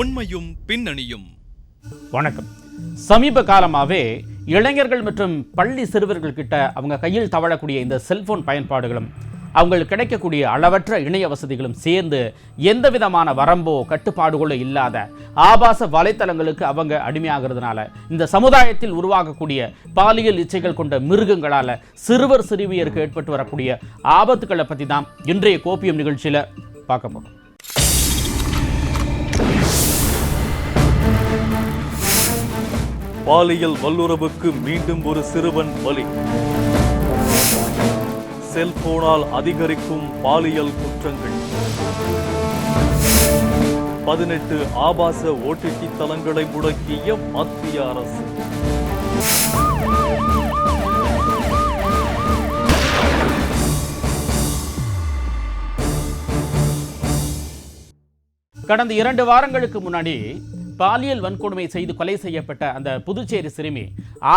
உண்மையும் பின்னணியும். வணக்கம். சமீப காலமாகவே இளைஞர்கள் மற்றும் பள்ளி சிறுவர்கள் கிட்ட அவங்க கையில் தவழக்கூடிய இந்த செல்போன் பயன்பாடுகளும் அவங்களுக்கு கிடைக்கக்கூடிய அளவற்ற இணைய வசதிகளும் சேர்ந்து எந்த விதமான வரம்போ கட்டுப்பாடுகளோ இல்லாத ஆபாச வலைத்தளங்களுக்கு அவங்க அடிமையாகிறதுனால இந்த சமுதாயத்தில் உருவாகக்கூடிய பாலியல் இச்சைகள் கொண்ட மிருகங்களால் சிறுவர் சிறுவியருக்கு ஏற்பட்டு வரக்கூடிய ஆபத்துக்களை பற்றி தான் இன்றைய கோப்பியம் நிகழ்ச்சியில் பார்க்க போகிறோம் பாலியல் வல்லுறவுக்கு மீண்டும் ஒரு சிறுவன் பலி. செல்போனால் அதிகரிக்கும் பாலியல் குற்றங்கள். பதினெட்டு ஆபாச ஓடிடி தளங்களை முடக்கிய மத்திய அரசு. கடந்த இரண்டு வாரங்களுக்கு முன்னாடி பாலியல் வன்கொடுமை செய்து கொலை செய்யப்பட்ட அந்த புதுச்சேரி சிறுமி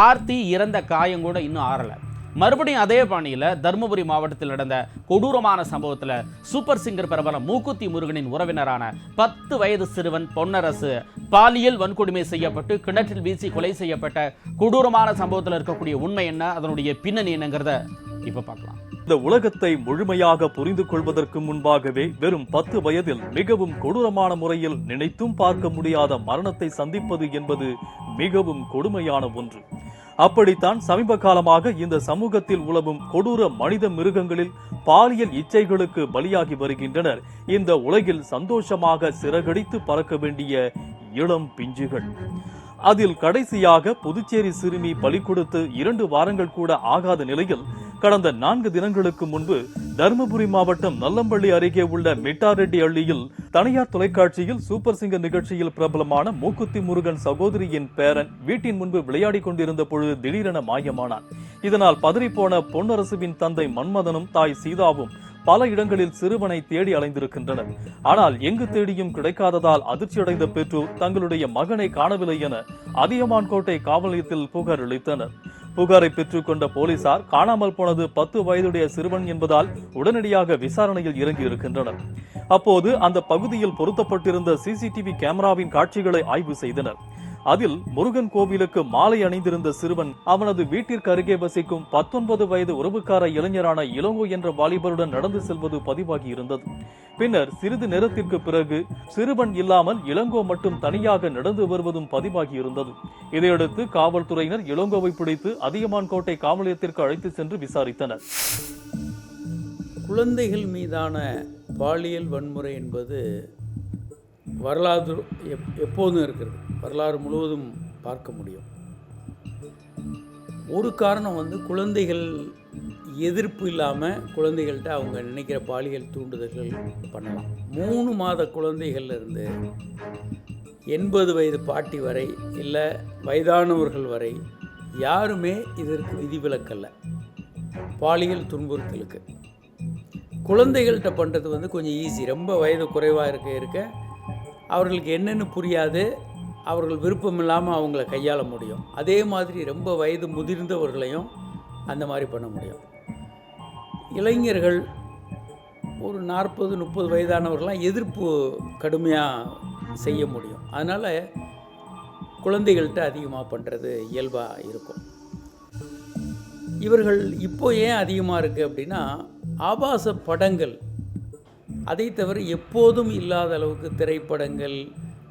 ஆர்த்தி இறந்த காயம் கூட இன்னும் ஆறல. மறுபடியும் அதே பாணியில் தருமபுரி மாவட்டத்தில் நடந்த கொடூரமான சம்பவத்தில் சூப்பர் சிங்கர் பிரபலம் மூக்குத்தி முருகனின் உறவினரான பத்து வயது சிறுவன் பொன்னரசு பாலியல் வன்கொடுமை செய்யப்பட்டு கிணற்றில் வீசி கொலை செய்யப்பட்ட கொடூரமான சம்பவத்தில் இருக்கக்கூடிய உண்மை என்ன? அதனுடைய பின்னணி என்னங்கிறத இப்போ பார்க்கலாம். இந்த உலகத்தை முழுமையாக புரிந்து கொள்வதற்கு முன்பாகவே வெறும் பத்து வயதில் மிகவும் கொடூரமான முறையில் நினைத்தும் பார்க்க முடியாத மரணத்தை சந்திப்பது என்பது மிகவும் கொடுமையான ஒன்று. அப்படித்தான் சமீப காலமாக இந்த சமூகத்தில் உலவும் கொடூர மனித மிருகங்களில் பாலியல் இச்சைகளுக்கு பலியாகி வருகின்றனர். இந்த உலகில் சந்தோஷமாக சிறகடித்து பறக்க வேண்டிய இளம் பிஞ்சுகள். அதில் கடைசியாக புதுச்சேரி சிறுமி பலி கொடுத்து இரண்டு வாரங்கள் கூட ஆகாத நிலையில் கடந்த நான்கு தினங்களுக்கு முன்பு தருமபுரி மாவட்டம் நல்லம்பள்ளி அருகே உள்ள மிட்டாரெட்டி அள்ளியில் தனியார் தொலைக்காட்சியில் சூப்பர் சிங்கர் நிகழ்ச்சியில் பிரபலமான மூக்குத்தி முருகன் சகோதரியின் பேரன் வீட்டின் முன்பு விளையாடிக் கொண்டிருந்த பொழுது திடீரென மாயமானான். இதனால் பதறிப்போன பொன்னரசுவின் தந்தை மன்மதனும் தாய் சீதாவும் பல இடங்களில் சிறுவனை தேடி அலைந்திருக்கின்றனர். ஆனால் எங்கு தேடியும் கிடைக்காததால் அதிர்ச்சியடைந்த பெற்றோர் தங்களுடைய மகனை காணவில்லை என அதியமான் கோட்டை காவல் நிலையத்தில் புகார் அளித்தனர். புகாரை பெற்றுக்கொண்ட போலீசார் காணாமல் போனது பத்து வயதுடைய சிறுவன் என்பதால் உடனடியாக விசாரணையில் இறங்கி இருக்கின்றனர். அப்போது அந்த பகுதியில் பொருத்தப்பட்டிருந்த சிசிடிவி கேமராவின் காட்சிகளை ஆய்வு செய்தனர். அதில் முருகன் கோவிலுக்கு மாலை அணிந்திருந்த சிறுவன் அவனது வீட்டிற்கு அருகே வசிக்கும் பத்தொன்பது வயது உறவுக்கார இளைஞரான இளங்கோ என்ற வாலிபருடன் நடந்து செல்வது பதிவாகி இருந்தது. பின்னர் சிறிது நேரத்திற்கு பிறகு சிறுவன் இல்லாமல் இளங்கோ மட்டும் தனியாக நடந்து வருவதும் பதிவாகி இருந்தது. இதையடுத்து காவல்துறையினர் இளங்கோவை பிடித்து அதியமான் கோட்டை காவல் நிலையத்திற்கு அழைத்து சென்று விசாரித்தனர். குழந்தைகள் மீதான பாலியல் வன்முறை என்பது வரலாறு எப் எப்போதும் இருக்கிறது. வரலாறு முழுவதும் பார்க்க முடியும். ஒரு காரணம் வந்து குழந்தைகள் எதிர்ப்பு இல்லாமல் குழந்தைகள்கிட்ட அவங்க நினைக்கிற பாலியல் தூண்டுதல்கள் பண்ணலாம். மூணு மாத குழந்தைகள்லேருந்து எண்பது வயது பாட்டி வரை இல்லை வயதானவர்கள் வரை யாருமே இதற்கு விதிவிலக்கல்ல. பாலியல் துன்புறுத்தலுக்கு. குழந்தைகள்கிட்ட பண்ணுறது வந்து கொஞ்சம் ஈஸி ரொம்ப வயது குறைவாக இருக்க இருக்க அவர்களுக்கு என்னென்னு புரியாது. அவர்கள் விருப்பம் இல்லாமல் அவங்கள கையாள முடியும். அதே மாதிரி ரொம்ப வயது முதிர்ந்தவர்களையும் அந்த மாதிரி பண்ண முடியும். இளைஞர்கள் ஒரு நாற்பது முப்பது வயதானவர்கள்லாம் எதிர்ப்பு கடுமையாக செய்ய முடியும். அதனால் குழந்தைகள்கிட்ட அதிகமாக பண்ணுறது இயல்பாக இருக்கும். இவர்கள் இப்போ ஏன் அதிகமாக இருக்குது அப்படின்னா ஆபாச படங்கள். அதை தவிர எப்போதும் இல்லாத அளவுக்கு திரைப்படங்கள்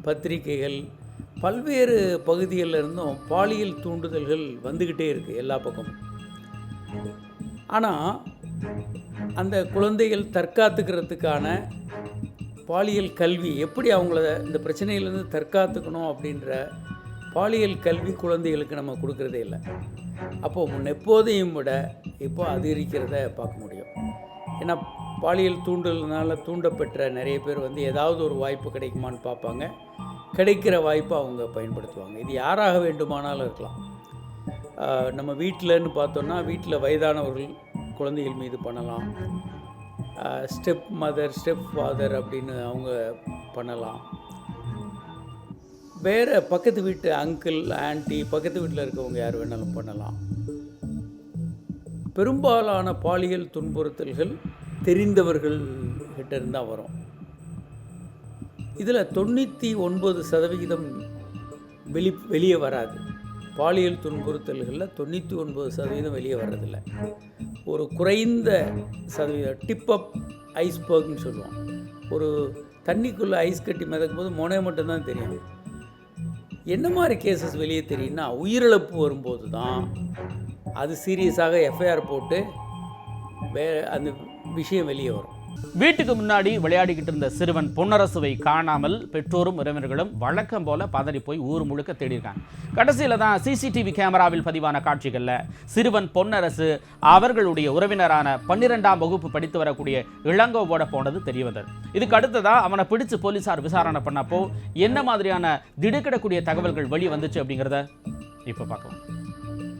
பத்திரிகைகள் பல்வேறு பகுதிகளில் இருந்தும் பாலியல் தூண்டுதல்கள் வந்துக்கிட்டே இருக்குது எல்லா பக்கமும். ஆனால் அந்த குழந்தைகள் தற்காத்துக்கிறதுக்கான பாலியல் கல்வி எப்படி அவங்கள இந்த பிரச்சனையிலேருந்து தற்காத்துக்கணும் அப்படின்ற பாலியல் கல்வி குழந்தைகளுக்கு நம்ம கொடுக்கறதே இல்லை. அப்போது முன் எப்போதையும் விட இப்போ அதிகரிக்கிறத பார்க்க முடியும். ஏன்னா பாலியல் தூண்டுதல்னால தூண்டப்பெற்ற நிறைய பேர் வந்து ஏதாவது ஒரு வாய்ப்பு கிடைக்குமான்னு பார்ப்பாங்க. கிடைக்கிற வாய்ப்பை அவங்க பயன்படுத்துவாங்க. இது யாராக வேண்டுமானாலும் இருக்கலாம். நம்ம வீட்டிலன்னு பார்த்தோன்னா வீட்டில் வயதானவர்கள் குழந்தைகள் மீது பண்ணலாம். ஸ்டெப் மதர் ஸ்டெப் ஃபாதர் அப்படின்னு அவங்க பண்ணலாம். வேறு பக்கத்து வீட்டு அங்கிள் ஆன்ட்டி பக்கத்து வீட்டில் இருக்கவங்க யார் வேணாலும் பண்ணலாம். பெரும்பாலான பாலியல் துன்புறுத்தல்கள் தெரிந்தவர்கள் கிட்டேருந்து தான் வரும். இதில் தொண்ணூற்றி ஒன்பது சதவிகிதம் வெளி வெளியே வராது. பாலியல் துன்புறுத்தல்களில் தொண்ணூற்றி ஒன்பது சதவீதம் வெளியே வர்றதில்ல. ஒரு குறைந்த சதவீதம் டிப் அப் ஐஸ்பர்க்னு சொல்லுவோம். ஒரு தண்ணிக்குள்ளே ஐஸ் கட்டி மிதக்கும் போது முனை மட்டும்தான் தெரியும். என்ன மாதிரி கேசஸ் வெளியே தெரியும்னா உயிரிழப்பு வரும்போது தான் அது சீரியஸாக எஃப்ஐஆர் போட்டு வே அந்த விஷயம் வெளியே வரும். வீட்டுக்கு முன்னாடி விளையாடிக்கிட்டு இருந்த சிறுவன் பொன்னரசுவை காணாமல் பெற்றோரும் உறவினர்களும் வழக்கம் போல பதறி போய் ஊர் முழுக்க தேடியிருக்காங்க. கடைசியில் தான் சிசிடிவி கேமராவில் பதிவான காட்சிகளில் சிறுவன் பொன்னரசு அவர்களுடைய உறவினரான பன்னிரெண்டாம் வகுப்பு படித்து வரக்கூடிய இளங்கோவோட போனது தெரிய வந்தது. இதுக்கு அடுத்ததான் அவனை பிடிச்சு போலீசார் விசாரணை பண்ணப்போ என்ன மாதிரியான திடுக்கிடக்கூடிய தகவல்கள் வெளியே வந்துச்சு அப்படிங்கிறத இப்போ பார்க்கலாம்.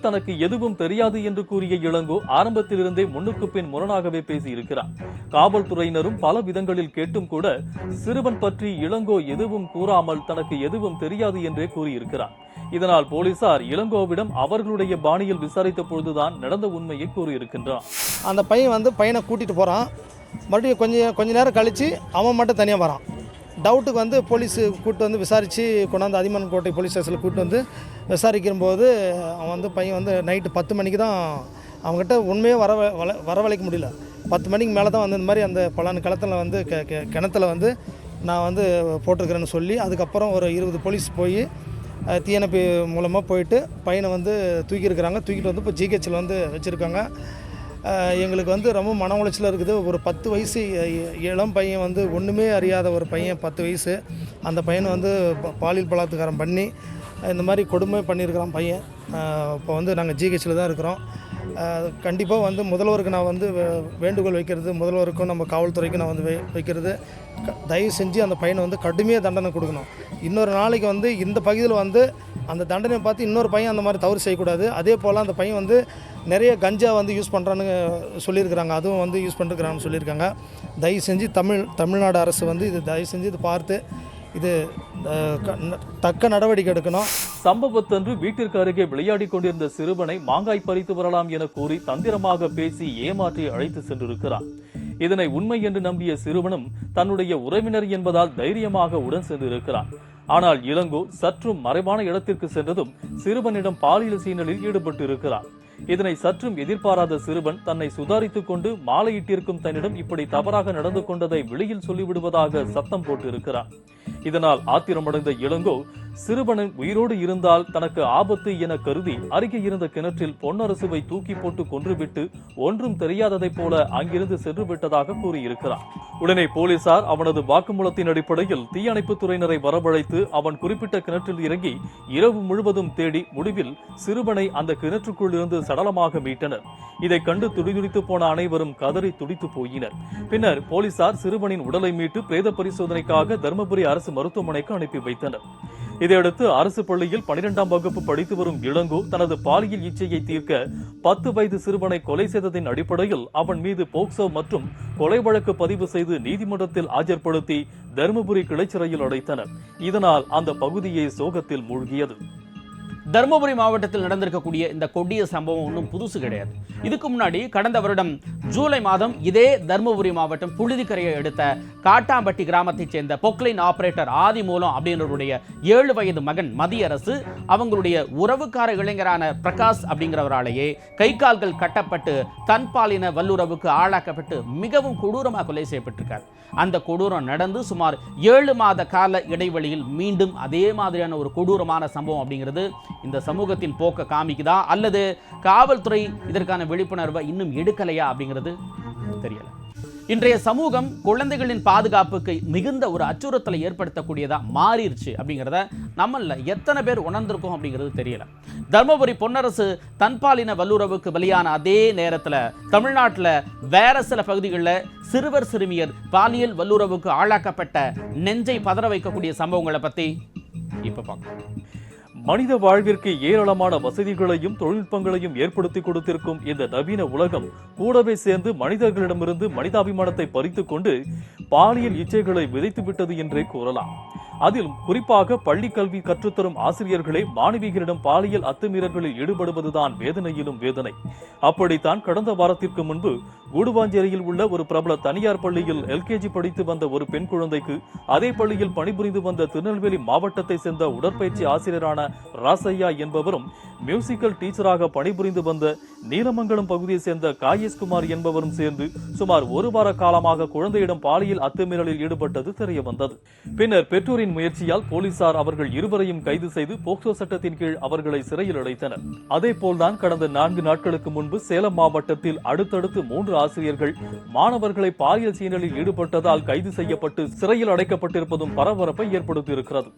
தனக்கு எதுவும் தெரியாது என்று கூறிய இளங்கோ ஆரம்பத்திலிருந்தே முன்னுக்கு பின் முரணாகவே பேசியிருக்கிறார். காவல்துறையினரும் பல விதங்களில் கேட்டும் கூட சிறுவன் பற்றி இளங்கோ எதுவும் கூறாமல் தனக்கு எதுவும் தெரியாது என்றே கூறியிருக்கிறார். இதனால் போலீசார் இளங்கோவிடம் அவர்களுடைய பாணியில் விசாரித்த பொழுதுதான் நடந்த உண்மையை கூறியிருக்கின்றார். அந்த பையன் வந்து பையனை கூட்டிட்டு போறான். மறுபடியும் கொஞ்சம் கொஞ்ச நேரம் கழிச்சு அவன் மட்டும் தனியாக வரான். டவுட்டுக்கு வந்து போலீஸு கூப்பிட்டு வந்து விசாரித்து கொண்டாந்து அதிமன் கோட்டை போலீஸ் ஸ்டேஷனில் கூப்பிட்டு வந்து விசாரிக்கும்போது அவன் வந்து பையன் வந்து நைட்டு பத்து மணிக்கு தான் அவங்ககிட்ட உண்மையே வர வள வரவழைக்க முடியல. பத்து மணிக்கு மேலே தான் வந்து இந்த மாதிரி அந்த பலன் களத்தில் வந்து கெ கெ- கிணத்துல வந்து நான் வந்து போட்டிருக்கிறேன்னு சொல்லி அதுக்கப்புறம் ஒரு இருபது போலீஸ் போய் தீயணைப்பு மூலமாக போயிட்டு பையனை வந்து தூக்கியிருக்கிறாங்க. தூக்கிட்டு வந்து இப்போ ஜிஹெச்சில் வந்து வச்சுருக்காங்க. எங்களுக்கு வந்து ரொம்ப மன உளைச்சலாக இருக்குது. ஒரு பத்து வயசு இளம் பையன் வந்து ஒன்றுமே அறியாத ஒரு பையன் பத்து வயசு. அந்த பையனை வந்து ப- பாலியல் பலாத்காரம் பண்ணி இந்த மாதிரி கொடுமை பண்ணியிருக்கிறான் பையன். இப்போ வந்து நாங்கள் ஜிஹெச்சில் தான் இருக்கிறோம். கண்டிப்பாக வந்து முதல்வருக்கு நான் வந்து வே- வேண்டுகோள் வைக்கிறது முதல்வருக்கும் நம்ம காவல்துறைக்கும் நான் வந்து வை- வைக்கிறது. தயவு செஞ்சு அந்த பையனை வந்து கடுமையாக தண்டனை கொடுக்கணும். இன்னொரு நாளைக்கு வந்து இந்த பகுதியில் வந்து அந்த தண்டனையை பார்த்து இன்னொரு பையன் அந்த மாதிரி தவறு செய்யக்கூடாது. அதே போல் அந்த பையன் வந்து நிறைய கஞ்சா வந்து யூஸ் பண்ணுறான்னு சொல்லியிருக்கிறாங்க. அதுவும் வந்து யூஸ் பண்ணிருக்கிறான்னு சொல்லியிருக்காங்க. தயவு செஞ்சு தமிழ் தமிழ்நாடு அரசு வந்து இது தயவு செஞ்சு இது பார்த்து இது க- தக்க நடவடிக்கை எடுக்கணும். சம்பவத்தன்று வீட்டிற்கு அருகே விளையாடிக் கொண்டிருந்த சிறுவனை மாங்காய் பறித்து வரலாம் என கூறி தந்திரமாக பேசி ஏமாற்றி அழைத்து சென்றிருக்கிறார் இதனை உண்மை என்று நம்பிய சிறுவனும் தன்னுடைய உறவினர் என்பதால் தைரியமாக உடன் சென்றிருக்கிறார் ஆனால் இளங்கோ சற்றும் மறைவான இடத்திற்கு சென்றதும் சிறுவனிடம் பாலியல் சீனலில் ஈடுபட்டு இருக்கிறார் இதனை சற்றும் எதிர்பாராத சிறுவன் தன்னை சுதாரித்துக் கொண்டு மாலையிட்டிருக்கும் தன்னிடம் இப்படி தவறாக நடந்து கொண்டதை வெளியில் சொல்லிவிடுவதாக சத்தம் போட்டிருக்கிறான். இதனால் ஆத்திரமடைந்த இளங்கோ சிறுவனின் உயிரோடு இருந்தால் தனக்கு ஆபத்து என கருதி அருகே இருந்த கிணற்றில் பொன்னரசுவை தூக்கி போட்டு கொன்றுவிட்டு ஒன்றும் தெரியாததைப் போல அங்கிருந்து சென்று விட்டதாக கூறியிருக்கிறார் உடனே போலீசார் அவனது வாக்குமூலத்தின் அடிப்படையில் தீயணைப்புத் துறையினரை வரவழைத்து அவன் குறிப்பிட்ட கிணற்றில் இறங்கி இரவு முழுவதும் தேடி முடிவில் சிறுவனை அந்த கிணற்றுக்குள் இருந்து சடலமாக மீட்டனர். இதை கண்டு துடிதுடித்து போன அனைவரும் கதறி துடித்து போயினர். பின்னர் போலீசார் சிறுவனின் உடலை மீட்டு பிரேத பரிசோதனைக்காக தருமபுரி அரசு மருத்துவமனைக்கு அனுப்பி வைத்தனர். இதையடுத்து அரசு பள்ளியில் பனிரெண்டாம் வகுப்பு படித்து வரும் இளங்கோ தனது பாலியல் இச்சையை தீர்க்க பத்து வயது சிறுவனை கொலை செய்ததின் அடிப்படையில் அவன் மீது போக்சோ மற்றும் கொலை வழக்கு பதிவு செய்து நீதிமன்றத்தில் ஆஜர்படுத்தி தருமபுரி கிளைச்சிறையில் அடைத்தனர். இதனால் அந்த பகுதியே சோகத்தில் மூழ்கியது. தருமபுரி மாவட்டத்தில் நடந்திருக்கக்கூடிய இந்த கொடிய சம்பவம் ஒன்றும் புதுசு கிடையாது. இதுக்கு முன்னாடி கடந்த வருடம் ஜூலை மாதம் இதே தருமபுரி மாவட்டம் புழுதிக்கரையை எடுத்த காட்டாம்பட்டி கிராமத்தைச் சேர்ந்த பொக்லைன் ஆபரேட்டர் ஆதிமூலம் அப்படின்றவருடைய ஏழு வயது மகன் மதியரசு அவங்களுடைய உறவுக்கார இளைஞரான பிரகாஷ் அப்படிங்கிறவராலேயே கை கால்கள் கட்டப்பட்டு தன்பாலின வல்லுறவுக்கு ஆளாக்கப்பட்டு மிகவும் கொடூரமாக கொலை செய்யப்பட்டிருக்கார். அந்த கொடூரம் நடந்து சுமார் ஏழு மாத கால இடைவெளியில் மீண்டும் அதே மாதிரியான ஒரு கொடூரமான சம்பவம் அப்படிங்கிறது இந்த சமூகத்தின் போக்க காமிக்குதா? அல்லது காவல்துறை இதற்கான விழிப்புணர்வை இன்னும் எடுக்கலையா அப்படிங்கிறது தெரியல. இன்றைய சமூகம் குழந்தைகளின் பாதுகாப்புக்கு மிகுந்த ஒரு அச்சுறுத்தலை ஏற்படுத்தக்கூடியதா மாறிடுச்சு அப்படிங்கிறத நம்மள எத்தனை பேர் உணர்ந்திருக்கோம் அப்படிங்கிறது தெரியல. தர்மபுரி பொன்னரசு தன்பாலின வல்லுறவுக்கு பலியான அதே நேரத்தில் தமிழ்நாட்டில் வேற சில பகுதிகளில் சிறுவர் சிறுமியர் பாலியல் வல்லுறவுக்கு ஆளாக்கப்பட்ட நெஞ்சை பதற வைக்கக்கூடிய சம்பவங்களை பற்றி இப்போ பார்க்கலாம். மனித வாழ்விற்கு ஏராளமான வசதிகளையும் தொழில்நுட்பங்களையும் ஏற்படுத்தி கொடுத்திருக்கும் இந்த நவீன உலகம் கூடவே சேர்ந்து மனிதர்களிடமிருந்து மனிதாபிமானத்தை பறித்துக் கொண்டு பாலியல் இச்சைகளை விதைத்து விட்டது என்றே கூறலாம். அதில் குறிப்பாக பள்ளி கல்வி கற்றுத்தரும் ஆசிரியர்களே மாணவிகளிடம் பாலியல் அத்துமீறல்களில் ஈடுபடுவதுதான் வேதனையிலும் வேதனை. அப்படித்தான் கடந்த வாரத்திற்கு முன்பு கூடுவாஞ்சேரியில் உள்ள ஒரு பிரபல தனியார் பள்ளியில் எல்கேஜி படித்து வந்த ஒரு பெண் குழந்தைக்கு அதே பள்ளியில் பணிபுரிந்து வந்த திருநெல்வேலி மாவட்டத்தை சேர்ந்த உடற்பயிற்சி ஆசிரியரான ராசையா என்பவரும் மியூசிக்கல் டீச்சராக பணிபுரிந்து வந்த நீலமங்கலம் பகுதியை சேர்ந்த காயேஷ்குமார் என்பவரும் சேர்ந்து சுமார் ஒரு வார காலமாக குழந்தையிடம் பாலியல் அத்துமீறலில் ஈடுபட்டது தெரிய வந்தது பின்னர் பெற்றோரின் முயற்சியால் போலீசார் அவர்கள் இருவரையும் கைது செய்து போக்சோ சட்டத்தின் கீழ் அவர்களை சிறையில் அடைத்தனர். அதே போல்தான் கடந்த நான்கு நாட்களுக்கு முன்பு சேலம் மாவட்டத்தில் அடுத்தடுத்து மூன்று ஆசிரியர்கள் மாணவர்களை பாலியல் சீனலில் ஈடுபட்டதால் கைது செய்யப்பட்டு சிறையில் அடைக்கப்பட்டிருப்பதும் பரபரப்பை ஏற்படுத்தியிருக்கிறது.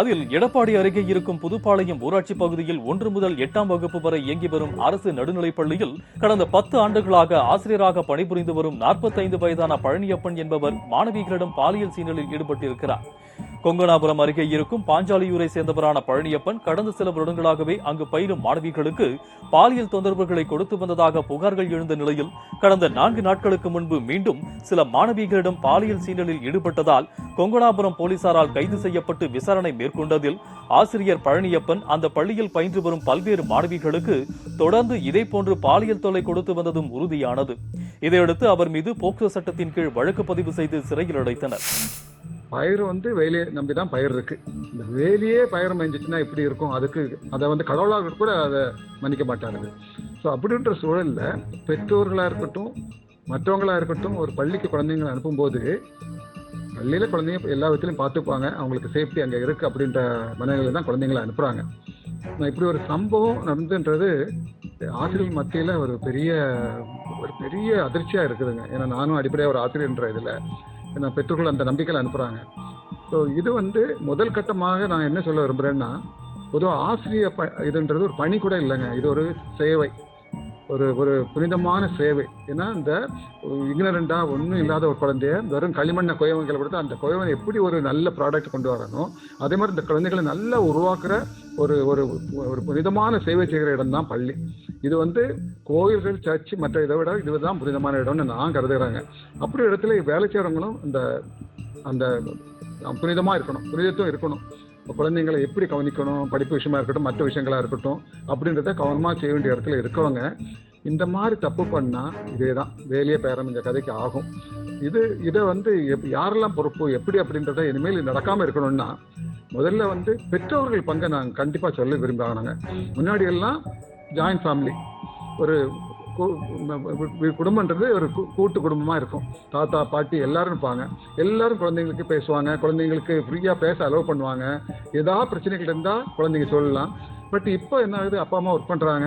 அதில் எடப்பாடி அருகே இருக்கும் புதுப்பாளையம் ஊராட்சி பகுதியில் ஒன்று முதல் எட்டாம் வகுப்பு வரை இயங்கி வரும் அரசு நடுநிலை பள்ளியில் கடந்த பத்து ஆண்டுகளாக ஆசிரியராக பணிபுரிந்து வரும் நாற்பத்தைந்து வயதான பழனியப்பன் என்பவர் மாணவிகளிடம் பாலியல் சீனலில் ஈடுபட்டிருக்கிறார். கொங்கனாபுரம் அருகே இருக்கும் பாஞ்சாலியூரை சேர்ந்தவரான பழனியப்பன் கடந்த சில வருடங்களாகவே அங்கு பயிலும் மாணவிகளுக்கு பாலியல் தொந்தரவுகளை கொடுத்து வந்ததாக புகார்கள் எழுந்த நிலையில் கடந்த நான்கு நாட்களுக்கு முன்பு மீண்டும் சில மாணவிகளிடம் பாலியல் சீண்டலில் ஈடுபட்டதால் கொங்கனாபுரம் போலீசாரால் கைது செய்யப்பட்டு விசாரணை மேற்கொண்டதில் ஆசிரியர் பழனியப்பன் அந்த பள்ளியில் பயின்று வரும் பல்வேறு மாணவிகளுக்கு தொடர்ந்து இதே போன்று பாலியல் தொல்லை கொடுத்து வந்ததும் உறுதியானது. இதையடுத்து அவர் மீது போக்சோ சட்டத்தின் கீழ் வழக்கு பதிவு செய்து சிறையில் அடைத்தனர். பயிர் வந்து வேலையை நம்பி தான் பயிர் இருக்கு. இந்த வேலியே பயிர் மேய்ஞ்சிச்சுன்னா எப்படி இருக்கும். அதுக்கு அதை வந்து கடவுளாக கூட அதை மன்னிக்க மாட்டாங்க ஸோ அப்படின்ற சூழலில் பெற்றோர்களாக இருக்கட்டும் மற்றவங்களாக இருக்கட்டும் ஒரு பள்ளிக்கு குழந்தைங்களை அனுப்பும்போது பள்ளியில் குழந்தைங்க எல்லா விதத்திலையும் பார்த்துப்பாங்க. அவங்களுக்கு சேஃப்டி அங்கே இருக்குது அப்படின்ற மனநிலையில் தான் குழந்தைங்களை அனுப்புகிறாங்க நான் இப்படி ஒரு சம்பவம் நடந்துன்றது ஆசிரியர் மத்தியில் ஒரு பெரிய ஒரு பெரிய அதிர்ச்சியாக இருக்குதுங்க. ஏன்னா நானும் அடிப்படையாக ஒரு ஆசிரியர்ன்ற இதில் ஏன்னா பெற்றோர்கள் அந்த நம்பிக்கையில் அனுப்புகிறாங்க ஸோ இது வந்து முதல் கட்டமாக நான் என்ன சொல்ல விரும்புகிறேன்னா பொதுவாக ஆசிரியர் ப இதுன்றது ஒரு பணி கூட இல்லைங்க. இது ஒரு சேவை. ஒரு ஒரு புனிதமான சேவை. ஏன்னா இந்த இக்னரண்டாக ஒன்றும் இல்லாத ஒரு குழந்தைய வெறும் களிமண்ணை குயவங்களை கொடுத்து அந்த குயவன் எப்படி ஒரு நல்ல ப்ராடக்ட் கொண்டு வரணும் அதே மாதிரி இந்த குழந்தைகளை நல்லா உருவாக்குற ஒரு ஒரு ஒரு புனிதமான சேவை செய்கிற இடம் தான் பள்ளி. இது வந்து கோயில்கள் சர்ச் மற்ற இதை விட இதுதான் புனிதமான இடம்னு நான் கருதுகிறாங்க அப்படி இடத்துல வேலை செய்கிறவங்களும் இந்த அந்த புனிதமாக இருக்கணும் புனிதத்துவம் இருக்கணும். குழந்தைங்களை எப்படி கவனிக்கணும்? படிப்பு விஷயமா இருக்கட்டும் மற்ற விஷயங்களா இருக்கட்டும் அப்படின்றத கவனமாக செய்ய வேண்டிய இடத்துல இருக்கவங்க இந்த மாதிரி தப்பு பண்ணால் இதே தான் வேலையே பேரம் இந்த கதைக்கு ஆகும். இது இதை வந்து எப் யாரெல்லாம் பொறுப்பு எப்படி அப்படின்றத இனிமேல் இது நடக்காமல் இருக்கணும்னா முதல்ல வந்து பெற்றோர்கள் பங்கை நாங்கள் கண்டிப்பாக சொல்ல விரும்புகிறாங்க முன்னாடி எல்லாம் ஜாயின்ட் ஃபேமிலி ஒரு குடும்பன்றது ஒரு கூட்டு குடும்பமாக இருக்கும். தாத்தா பாட்டி எல்லாரும் இருப்பாங்க. எல்லாரும் குழந்தைங்களுக்கு பேசுவாங்க. குழந்தைங்களுக்கு ஃப்ரீயாக பேச அலோவ் பண்ணுவாங்க. ஏதாவது பிரச்சனைகள் இருந்தால் குழந்தைங்க சொல்லலாம். பட் இப்போ என்ன ஆகுது? அப்பா அம்மா ஒர்க் பண்ணுறாங்க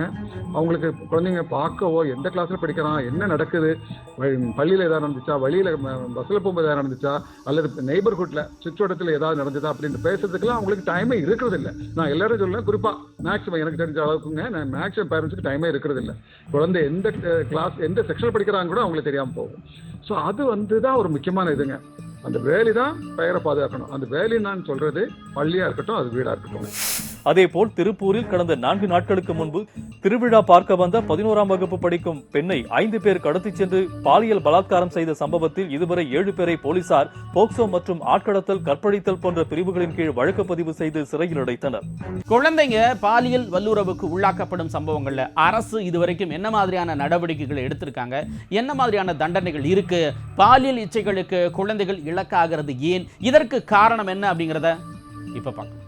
அவங்களுக்கு குழந்தைங்க பார்க்கவோ எந்த கிளாஸில் படிக்கிறான் என்ன நடக்குது? பள்ளியில் எதாவது நடந்துச்சா? வழியில் பஸ்ஸில் போகும்போது எதாவது நடந்துச்சா? அல்லது நெய்பர்ஹுட்டில் சுற்றுவட்டத்தில் ஏதாவது நடந்துச்சா அப்படின்னு பேசுறதுக்கெல்லாம் அவங்களுக்கு டைமே இருக்கிறது இல்லை நான் எல்லாரும் சொல்லுவேன் குறிப்பாக மேக்ஸிமம் எனக்கு தெரிஞ்ச அளவுக்குங்க நான் மேக்ஸிமம் பேரண்ட்ஸுக்கு டைமே இருக்கிறது இல்லை குழந்தை எந்த கிளாஸ் எந்த செக்ஷனில் படிக்கிறாங்க கூட அவங்களுக்கு தெரியாமல் போகும். ஸோ அது வந்து தான் ஒரு முக்கியமான இதுங்க. அந்த வேலி தான் பெயரை பாதுகாக்கணும். அந்த வேலி நான் சொல்கிறது பள்ளியாக இருக்கட்டும் அது வீடாக இருக்கட்டும். அதேபோல் திருப்பூரில் கடந்த நான்கு நாட்களுக்கு முன்பு திருவிழா பார்க்க வந்த பதினோராம் வகுப்பு படிக்கும் பெண்ணை ஐந்து பேர் கடத்திச் சென்று பாலியல் பலாத்காரம் செய்த சம்பவத்தில் இதுவரை ஏழு பேரை போலீசார் போக்சோ மற்றும் ஆட்கடத்தல் கற்பழித்தல் போன்ற பிரிவுகளின் கீழ் வழக்கு பதிவு செய்து சிறையில் அடைத்தனர். குழந்தைங்க பாலியல் வல்லுறவுக்கு உள்ளாக்கப்படும் சம்பவங்கள்ல அரசு இதுவரைக்கும் என்ன மாதிரியான நடவடிக்கைகளை எடுத்திருக்காங்க? என்ன மாதிரியான தண்டனைகள் இருக்கு? பாலியல் இச்சைகளுக்கு குழந்தைகள் இலக்காகிறது ஏன்? இதற்கு காரணம் என்ன அப்படிங்கிறத இப்ப பார்க்கலாம்.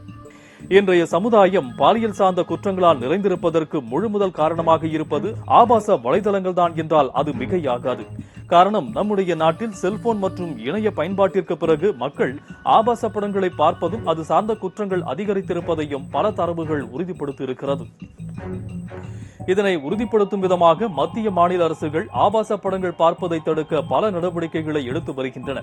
இன்றைய சமுதாயம் பாலியல் சார்ந்த குற்றங்களால் நிறைந்திருப்பதற்கு முழு முதல் காரணமாக இருப்பது ஆபாச வலைதளங்கள் தான் என்றால் அது மிகையாகாது. காரணம் நம்முடைய நாட்டில் செல்போன் மற்றும் இணைய பயன்பாட்டிற்கு பிறகு மக்கள் ஆபாச படங்களை பார்ப்பதும் அது சார்ந்த குற்றங்கள் அதிகரித்திருப்பதையும் பல தரவுகள் உறுதிப்படுத்தி இருக்கிறது இதனை உறுதிப்படுத்தும் விதமாக மத்திய மாநில அரசுகள் ஆபாச படங்கள் பார்ப்பதை தடுக்க பல நடவடிக்கைகளை எடுத்து வருகின்றன.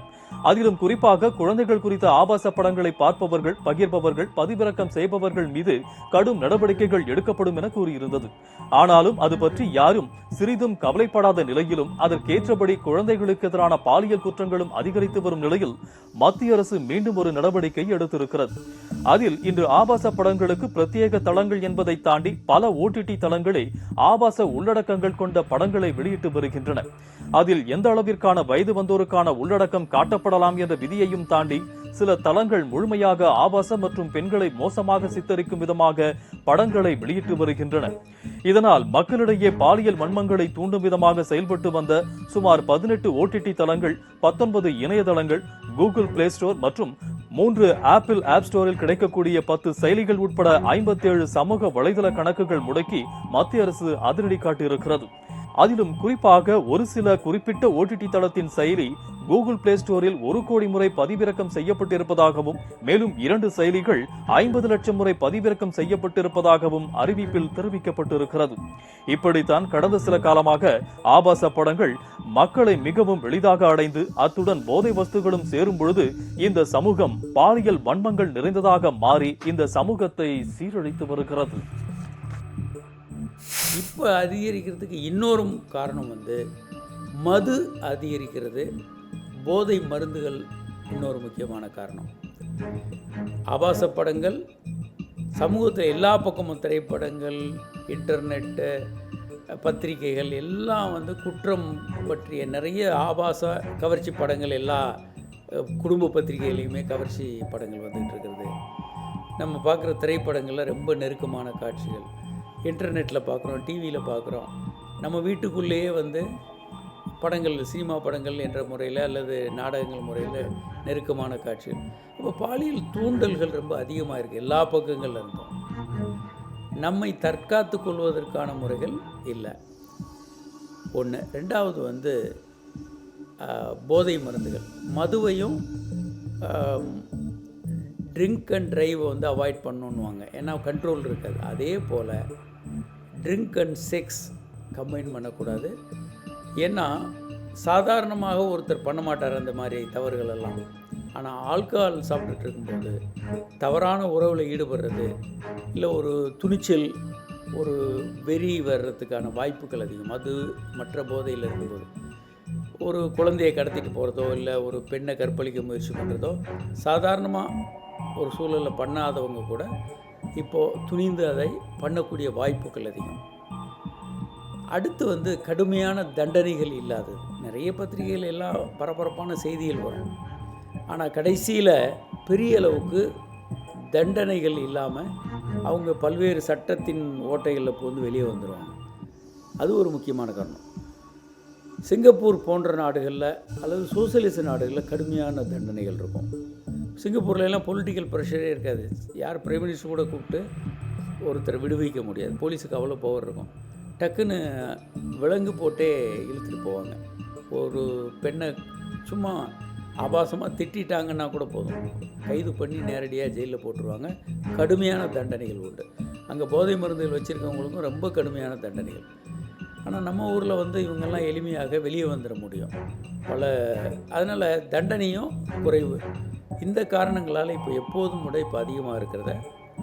அதிலும் குறிப்பாக குழந்தைகள் குறித்த ஆபாச படங்களை பார்ப்பவர்கள் பகிர்பவர்கள் பதிவிறக்கம் செய்பவர்கள் மீது கடும் நடவடிக்கைகள் எடுக்கப்படும் என கூறியிருந்தது. ஆனாலும் அது பற்றி யாரும் சிறிதும் கவலைப்படாத நிலையிலும் அதற்கேற்றபடி குழந்தைகளுக்கு எதிரான பாலியல் குற்றங்களும் அதிகரித்து வரும் நிலையில் மத்திய அரசு மீண்டும் ஒரு நடவடிக்கை எடுத்திருக்கிறது. அதில் இன்று ஆபாச படங்களுக்கு பிரத்யேக தளங்கள் என்பதை தாண்டி பல ஓடிடி தளங்களை ஆபாச உள்ளடக்கங்கள் கொண்ட படங்களை வெளியிட்டு வருகின்றன. அதில் எந்த அளவிற்கான வயது வந்தோருக்கான உள்ளடக்கம் காட்டப்படலாம் என்ற விதியையும் தாண்டி சில தளங்கள் முழுமையாக ஆபாசம் மற்றும் பெண்களை மோசமாக சித்தரிக்கும் விதமாக படங்களை வெளியிட்டு வருகின்றன. இதனால் மக்களிடையே பாலியல் வன்மங்களை தூண்டும் விதமாக செயல்பட்டு வந்த சுமார் பதினெட்டு ஓடிடி தளங்கள் பத்தொன்பது இணையதளங்கள் கூகுள் பிளே ஸ்டோர் மற்றும் மூன்று ஆப்பிள் ஆப் ஸ்டோரில் கிடைக்கக்கூடிய பத்து செயலிகள் உட்பட ஐம்பத்தேழு சமூக வலைதள கணக்குகள் முடக்கி மத்திய அரசு அதிரடி காட்டியிருக்கிறது. அதிலும் குறிப்பாக ஒரு சில குறிப்பிட்ட ஓடிடி தளத்தின் செயலி கூகுள் பிளே ஸ்டோரில் ஒரு கோடி முறை பதிவிறக்கம் செய்யப்பட்டிருப்பதாகவும் மேலும் இரண்டு செயலிகள் ஐம்பது லட்சம் முறை பதிவிறக்கம் செய்யப்பட்டிருப்பதாகவும் அறிவிப்பில் தெரிவிக்கப்பட்டிருக்கிறது. இப்படித்தான் கடந்த சில காலமாக ஆபாச படங்கள் மக்களை மிகவும் எளிதாக அடைந்து அத்துடன் போதை வஸ்துகளும் சேரும் பொழுது இந்த சமூகம் பாலியல் வன்மங்கள் நிறைந்ததாக மாறி இந்த சமூகத்தை சீரழித்து வருகிறது. இப்போ அதிகரிக்கிறதுக்கு இன்னொரு காரணம் வந்து மது அதிகரிக்கிறது. போதை மருந்துகள் இன்னொரு முக்கியமான காரணம். ஆபாச படங்கள் சமூகத்தில் எல்லா பக்கமும் திரைப்படங்கள் இன்டர்நெட்டு பத்திரிகைகள் எல்லாம் வந்து குற்றம் பற்றிய நிறைய ஆபாச கவர்ச்சி படங்கள் எல்லா குடும்ப பத்திரிகைகளையுமே கவர்ச்சி படங்கள் வந்துகிட்டு இருக்கிறது நம்ம பார்க்குற திரைப்படங்களில் ரொம்ப நெருக்கமான காட்சிகள். இன்டர்நெட்டில் பார்க்குறோம் டிவியில் பார்க்குறோம். நம்ம வீட்டுக்குள்ளேயே வந்து படங்கள் சினிமா படங்கள் என்ற முறையில் அல்லது நாடகங்கள் முறையில் நெருக்கமான காட்சிகள் இப்போ பாலியல் தூண்டல்கள் ரொம்ப அதிகமாக இருக்குது. எல்லா பக்கங்களில் இருந்தும். நம்மை தற்காத்து கொள்வதற்கான முறைகள் இல்லை. ஒன்று. ரெண்டாவது வந்து போதை மருந்துகள். மதுவையும் ட்ரிங்க் அண்ட் ட்ரைவை வந்து அவாய்ட் பண்ணணுன்னுவாங்க ஏன்னா கண்ட்ரோல் இருக்காது. அதே போல் ட்ரிங்க் அண்ட் செக்ஸ் கம்பைன் பண்ணக்கூடாது. ஏன்னா சாதாரணமாக ஒருத்தர் பண்ண மாட்டார் அந்த மாதிரி தவறுகள் எல்லாம். ஆனால் ஆல்கஹால் சாப்பிட்டுட்டு இருக்கும்போது தவறான உறவில் ஈடுபடுறது இல்லை ஒரு துணிச்சல் ஒரு வெறி வர்றதுக்கான வாய்ப்புகள் அதிகம். அது மற்ற போதையில் இருக்கும்போது. ஒரு குழந்தையை கடத்திட்டு போகிறதோ இல்லை ஒரு பெண்ணை கற்பழிக்க முயற்சி பண்ணுறதோ சாதாரணமாக ஒரு சூழலில் பண்ணாதவங்க கூட இப்போது துணிந்து அதை பண்ணக்கூடிய வாய்ப்புகள் அதிகம். அடுத்து வந்து கடுமையான தண்டனைகள் இல்லாதது. நிறைய பத்திரிகைகள் எல்லாம் பரபரப்பான செய்திகள் வரும். ஆனால் கடைசியில் பெரிய அளவுக்கு தண்டனைகள் இல்லாமல் அவங்க பல்வேறு சட்டத்தின் ஓட்டைகளில் புகுந்து வெளியே வந்துடுவாங்க அது ஒரு முக்கியமான காரணம். சிங்கப்பூர் போன்ற நாடுகளில் அல்லது சோசியலிச நாடுகளில் கடுமையான தண்டனைகள் இருக்கும். சிங்கப்பூர்ல எல்லாம் பொலிட்டிக்கல் ப்ரெஷரே இருக்காது. யார் பிரைம் மினிஸ்டர் கூட கூப்பிட்டு ஒருத்தரை விடுவிக்க முடியாது. போலீஸுக்கு அவ்வளோ பவர் இருக்கும். டக்குன்னு விலங்கு போட்டே இழுத்துட்டு போவாங்க. ஒரு பெண்ணை சும்மா ஆபாசமாக திட்டிட்டாங்கன்னா கூட போதும். கைது பண்ணி நேரடியாக ஜெயிலில் போட்டுருவாங்க. கடுமையான தண்டனைகள் உண்டு. அங்கே போதை மருந்துகள் வச்சுருக்கவங்களுக்கும் ரொம்ப கடுமையான தண்டனைகள். ஆனால் நம்ம ஊரில் வந்து இவங்கெல்லாம் எளிமையாக வெளியே வந்துட முடியும். பல அதனால் தண்டனையும் குறைவு. இந்த காரணங்களால் இப்போ எப்போதும் உடைப்பு இப்போ அதிகமாக இருக்கிறத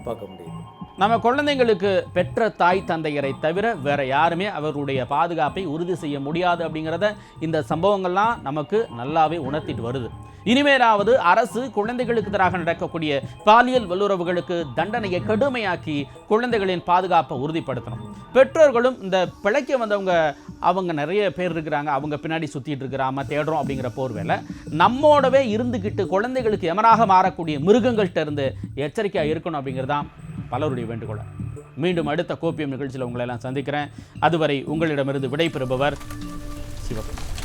பார்க்க முடியுது. நம்ம குழந்தைங்களுக்கு பெற்ற தாய் தந்தையரை தவிர வேற யாருமே அவர்களுடைய பாதுகாப்பை உறுதி செய்ய முடியாது அப்படிங்கிறத இந்த சம்பவங்கள்லாம் நமக்கு நல்லாவே உணர்த்திட்டு வருது. இனிமேலாவது அரசு குழந்தைகளுக்கு எதிராக நடக்கக்கூடிய பாலியல் வல்லுறவுகளுக்கு தண்டனையை கடுமையாக்கி குழந்தைகளின் பாதுகாப்பை உறுதிப்படுத்தணும். பெற்றோர்களும் இந்த பிழைக்க வந்தவங்க அவங்க நிறைய பேர் இருக்கிறாங்க அவங்க பின்னாடி சுற்றிட்டு இருக்கிறாம தேடுறோம் அப்படிங்கிற போர்வேல நம்மோடவே இருந்துக்கிட்டு குழந்தைகளுக்கு எமராக மாறக்கூடிய மிருகங்கள்கிட்ட இருந்து எச்சரிக்கையாக இருக்கணும் அப்படிங்கிறதான் பலருடைய வேண்டுகோள். மீண்டும் அடுத்த கோப்பியம் நிகழ்ச்சியில் உங்களெல்லாம் சந்திக்கிறேன். அதுவரை உங்களிடமிருந்து விடைபெறுபவர் சிவகுமார்.